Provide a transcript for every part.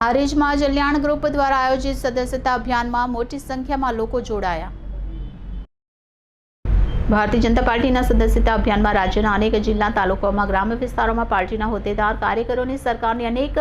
હારીજમાં જલ્યાણ group દ્વારા આયોજિત સદસ્યતા અભિયાનમાં મોટી સંખ્યામાં લોકો જોડાયા. ભારતીય જનતા પાર્ટીના સદસ્યતા અભિયાનમાં રાજ્યના અનેક જિલ્લા તાલુકાઓમાં ગ્રામ્ય વિસ્તારોમાં પાર્ટીના હોદ્દેદાર, કાર્યકરોની સરકારની અનેક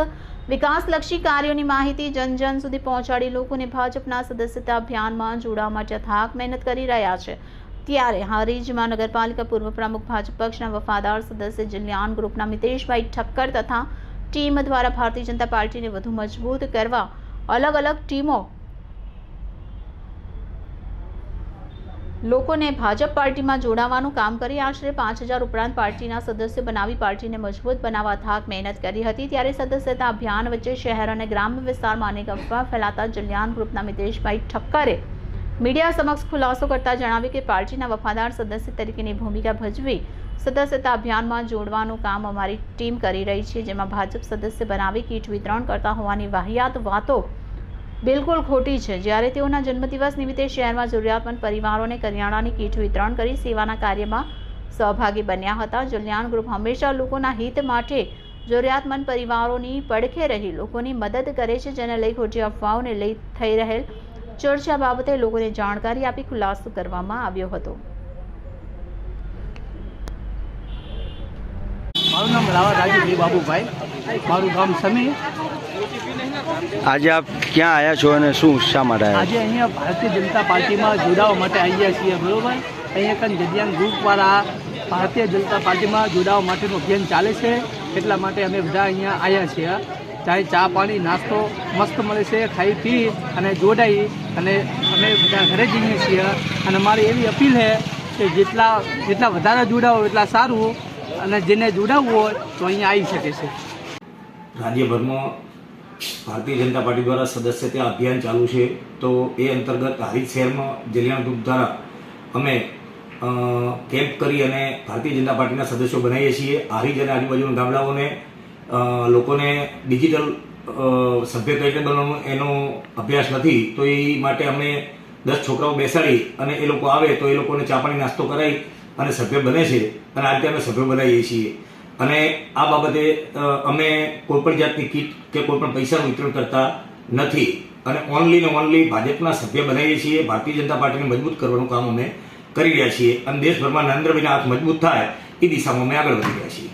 વિકાસલક્ષી કાર્યોની માહિતી જન જન સુધી પહોંચાડી લોકોને ભાજપના સદસ્યતા અભિયાનમાં જોડાવા માટે થાક મહેનત કરી રહ્યા છે. ત્યારે હારીજમાં નગરપાલિકા પૂર્વ પ્રમુખ, ભાજપ પક્ષના વફાદાર સદસ્ય જિલ્યાન ગ્રુપના મિતેશભાઈ ઠક્કર તથા ટીમ દ્વારા ભારતીય જનતા પાર્ટીને વધુ મજબૂત કરવા અલગ અલગ ટીમો લોકોને ભાજપ પાર્ટીમાં જોડાવાનું કામ કરી આશરે પાંચ હજાર ઉપરાંત પાર્ટીના સદસ્યો બનાવી પાર્ટીને મજબૂત બનાવવા થાક મહેનત કરી હતી. ત્યારે સદસ્યતા અભિયાન વચ્ચે શહેર અને ગ્રામ્ય વિસ્તારમાં અનેક અફવા ફેલાતા જલિયાન ગ્રુપના મિતેશભાઈ ઠક્કરે મીડિયા સમક્ષ ખુલાસો કરતા જણાવ્યું કે પાર્ટીના વફાદાર સદસ્ય તરીકેની ભૂમિકા ભજવી સદસ્યતા અભિયાનમાં જોડવાનું કામ અમારી ટીમ કરી રહી છે, જેમાં ભાજપ સદસ્ય બનાવી કીટ વિતરણ કરતા હોવાની વાહિયાત વાતો બિલકુલ ખોટી છે. જ્યારે તેઓના જન્મદિવસ નિમિત્તે શહેરમાં જરૂરિયાતમંદ પરિવારોને કરિયાણાની કીટ વિતરણ કરી સેવાના કાર્યમાં સહભાગી બન્યા હતા. જલ્યાણ ગ્રુપ હંમેશા લોકોના હિત માટે જરૂરિયાતમંદ પરિવારોની પડખે રહી, લોકોની મદદ કરે છે, જેને લઈ ખોટી અફવાઓને લઈ થઈ રહેલ ચર્ચા બાબતે લોકોને જાણકારી આપી ખુલાસો કરવામાં આવ્યો હતો. મારું નામ રાવા રાજુભાઈ બાબુભાઈ. મારું ગામ સમી આજે આપ ક્યાં આવ્યા છો અને શું શા માટે આજે અહીંયા ભારતીય જનતા પાર્ટીમાં જોડાવા માટે આવ્યા છીએ બરોબર? અહીંયા કાન જડિયાન ગ્રુપવાળા ભારતીય જનતા પાર્ટીમાં જોડાવા માટેનું અભિયાન ચાલે છે એટલા માટે અમે બધા અહીંયા આવ્યા છીએ. ચાહે ચા પાણી નાસ્તો મસ્ત મળે છે ખાઈ પી અને જોડાઈ અને અમે બધા ઘરે જઈએ છીએ અને મારી એવી અપીલ છે કે જેટલા જેટલા વધારે જોડાવો એટલા સારું. અને જેને જોડાવવું હોય તો અહીંયા આવી શકે છે. રાજ્યભરમાં ભારતીય જનતા પાર્ટી દ્વારા સદસ્યતા અભિયાન ચાલુ છે. તો એ અંતર્ગત હારીજ શહેરમાં જલિયાણ ગ્રુપ દ્વારા અમે કેમ્પ કરી અને ભારતીય જનતા પાર્ટીના સદસ્યો બનાવીએ છીએ. હારીજ અને આજુબાજુના ગામડાઓને લોકોને ડિજિટલ સભ્ય તરીકે બનવાનો એનો અભ્યાસ નથી, તો એ માટે અમે દસ છોકરાઓ બેસાડી અને એ લોકો આવે તો એ લોકોને ચા પાણી નાસ્તો કરાવી અને સભ્ય બને છે. અને આ રીતે અમે સભ્ય બનાવીએ છીએ. અને આ બાબતે અમે કોઈપણ જાતની કીટ કે કોઈ પણ પૈસાનું વિતરણ કરતા નથી. અને ઓનલી ને ઓનલી ભાજપના સભ્ય બનાવીએ છીએ. ભારતીય જનતા પાર્ટીને મજબૂત કરવાનું કામ અમે કરી રહ્યા છીએ. અને દેશભરમાં નરેન્દ્રભાઈના હાથ મજબૂત થાય, એ દિશામાં અમે આગળ વધી રહ્યા છીએ.